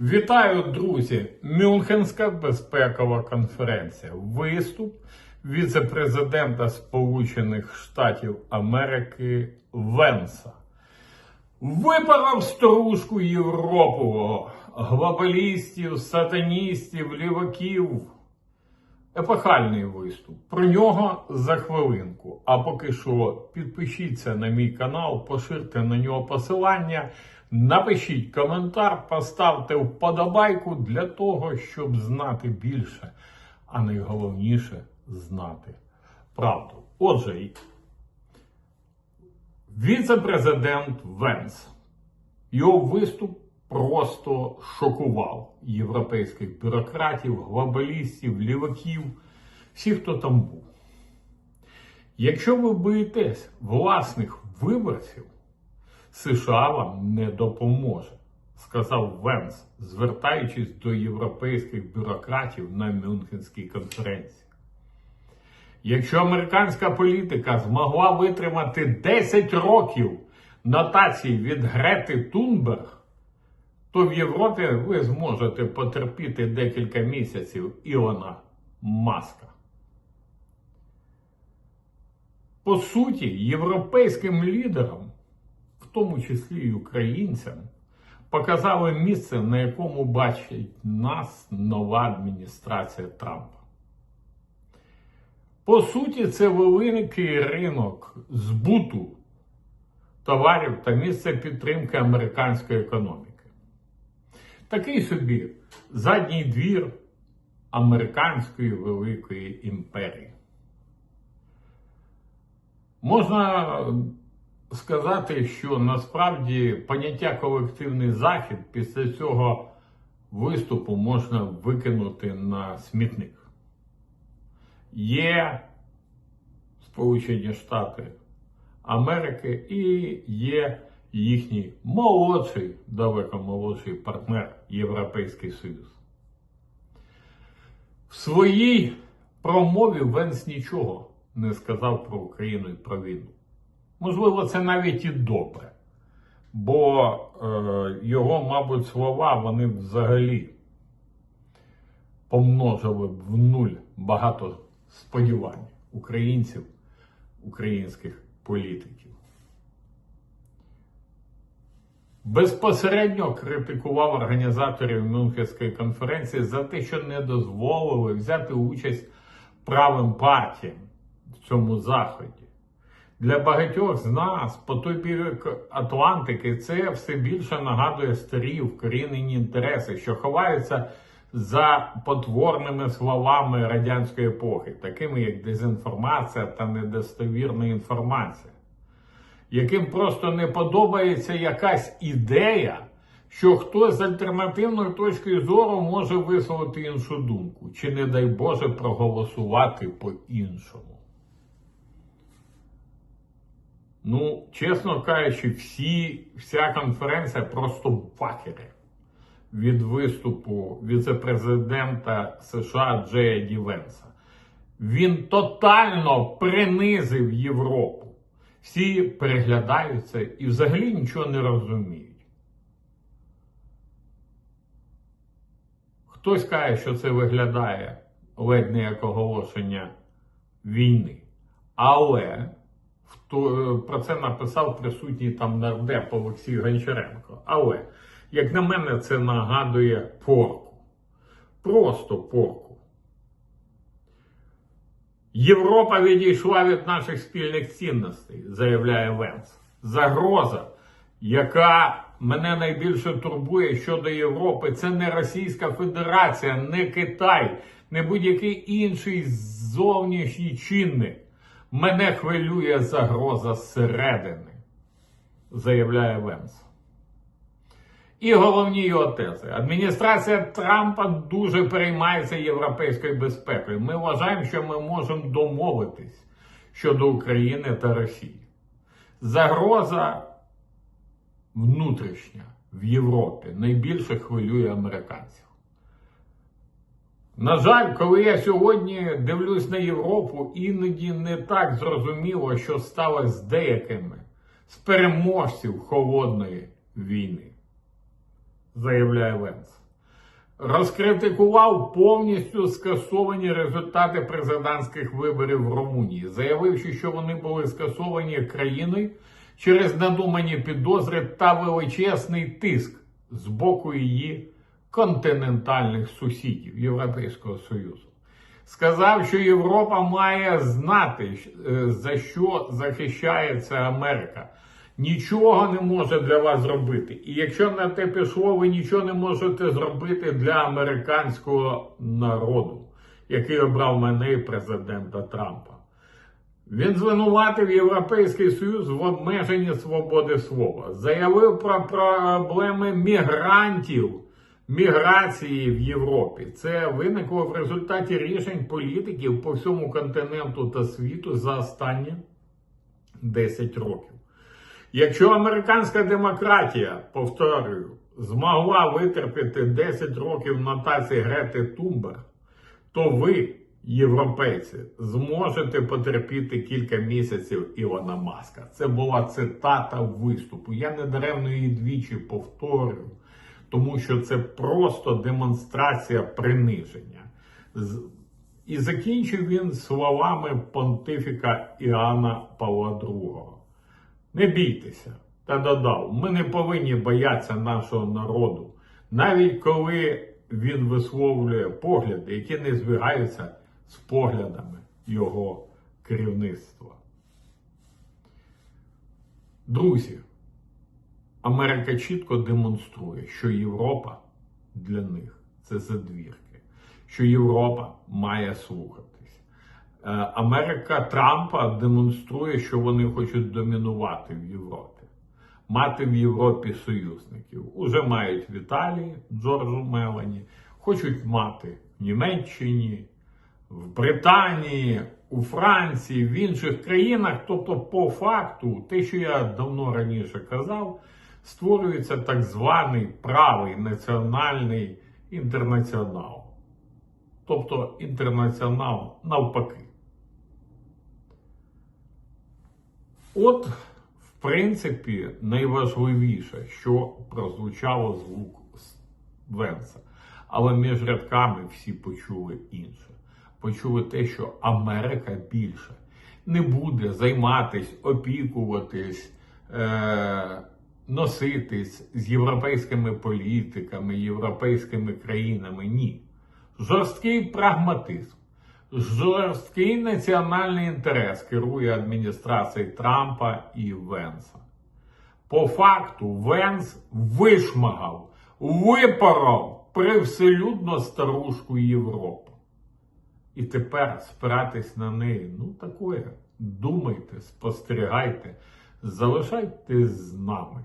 Вітаю, друзі! Мюнхенська безпекова конференція. Виступ віце-президента Сполучених Штатів Америки Венса. Випарав стружку Європу, глобалістів, сатаністів, ліваків. Епохальний виступ. Про нього за хвилинку. А поки що підпишіться на мій канал, поширте на нього посилання, напишіть коментар, поставте вподобайку для того, щоб знати більше, а найголовніше знати правду. Отже, віце-президент Венс. Його виступ просто шокував європейських бюрократів, глобалістів, ліваків, всіх, хто там був. Якщо ви боїтесь власних виборців, США вам не допоможе, сказав Венс, звертаючись до європейських бюрократів на Мюнхенській конференції. Якщо американська політика змогла витримати 10 років нотацій від Грети Тунберг, то в Європі ви зможете потерпіти декілька місяців Ілона Маска. По суті, європейським лідерам, в тому числі й українцям, показали місце, на якому бачить нас нова адміністрація Трампа. По суті, це великий ринок збуту товарів та місце підтримки американської економіки. Такий собі задній двір американської великої імперії. Можна сказати, що насправді поняття колективний захід після цього виступу можна викинути на смітник. Є Сполучені Штати Америки і є їхній молодший, далеко молодший партнер Європейський Союз. В своїй промові Венс нічого не сказав про Україну і про війну. Можливо, це навіть і добре, бо е, його, мабуть, слова вони взагалі помножили б в нуль багато сподівань українців, українських політиків. Безпосередньо критикував організаторів Мюнхенської конференції за те, що не дозволили взяти участь правим партіям в цьому заході. Для багатьох з нас по той бік Атлантики це все більше нагадує старі вкорінені інтереси, що ховаються за потворними словами радянської епохи, такими як дезінформація та недостовірна інформація, яким просто не подобається якась ідея, що хтось з альтернативної точки зору може висловити іншу думку, чи, не дай Боже, проголосувати по-іншому. Ну, чесно кажучи, всі, вся конференція просто бакери від виступу віце-президента США Джея Ді Венса. Він тотально принизив Європу. Всі переглядаються і взагалі нічого не розуміють. Хтось каже, що це виглядає ледь не як оголошення війни. Але хто про це написав присутній там нардеп Олексій Гончаренко. Але, як на мене, це нагадує порку. Просто порку. Європа відійшла від наших спільних цінностей, заявляє Венс. Загроза, яка мене найбільше турбує щодо Європи, це не Російська Федерація, не Китай, не будь-який інший зовнішній чинник. Мене хвилює загроза зсередини, заявляє Венс. І головні його тези. Адміністрація Трампа дуже переймається європейською безпекою. Ми вважаємо, що ми можемо домовитись щодо України та Росії. Загроза внутрішня в Європі найбільше хвилює американців. На жаль, коли я сьогодні дивлюсь на Європу, іноді не так зрозуміло, що сталося з деякими з переможців холодної війни, заявляє Венс. розкритикував повністю скасовані результати президентських виборів в Румунії, заявивши, що вони були скасовані країною через надумані підозри та величезний тиск з боку її континентальних сусідів Європейського Союзу. Сказав, що Європа має знати, е, за що захищається Америка. Нічого не може для вас зробити. І якщо на те пішло, ви нічого не можете зробити для американського народу, який обрав мене і президента Трампа. Він звинуватив Європейський Союз в обмеженні свободи слова, заявив про проблеми мігрантів, міграції в Європі. Це виникло в результаті рішень політиків по всьому континенту та світу за останні 10 років. Якщо американська демократія, повторюю, змогла витерпіти 10 років нотації Грети Тумбер, то ви, європейці, зможете потерпіти кілька місяців Ілона Маска. Це була цитата виступу. Я не даремно її двічі повторюю, тому що це просто демонстрація приниження. І закінчив він словами понтифіка Іоанна Павла II. Не бійтеся. Та додав, ми не повинні боятися нашого народу, навіть коли він висловлює погляди, які не збігаються з поглядами його керівництва. Друзі, Америка чітко демонструє, що Європа для них це задвірки, що Європа має слухатись. Е, Америка Трампа демонструє, що вони хочуть домінувати в Європі, мати в Європі союзників. Уже мають в Італії Джорджу Мелані, хочуть мати в Німеччині, в Британії, у Франції, в інших країнах. Тобто, по факту, те, що я давно раніше казав, створюється так званий правий національний інтернаціонал. Тобто інтернаціонал навпаки. От, в принципі, найважливіше, що прозвучало звук Венса. Але між рядками всі почули інше. Почули те, що Америка більше не буде займатись, опікуватись, е- носитись з європейськими політиками, європейськими країнами. Ні. Жорсткий прагматизм. Жорсткий національний інтерес керує адміністрацією Трампа і Венса. По факту, Венс вишмагав, випоров привселюдно старушку Європи. І тепер спиратись на неї, ну такое. Думайте, спостерігайте, залишайтесь з нами.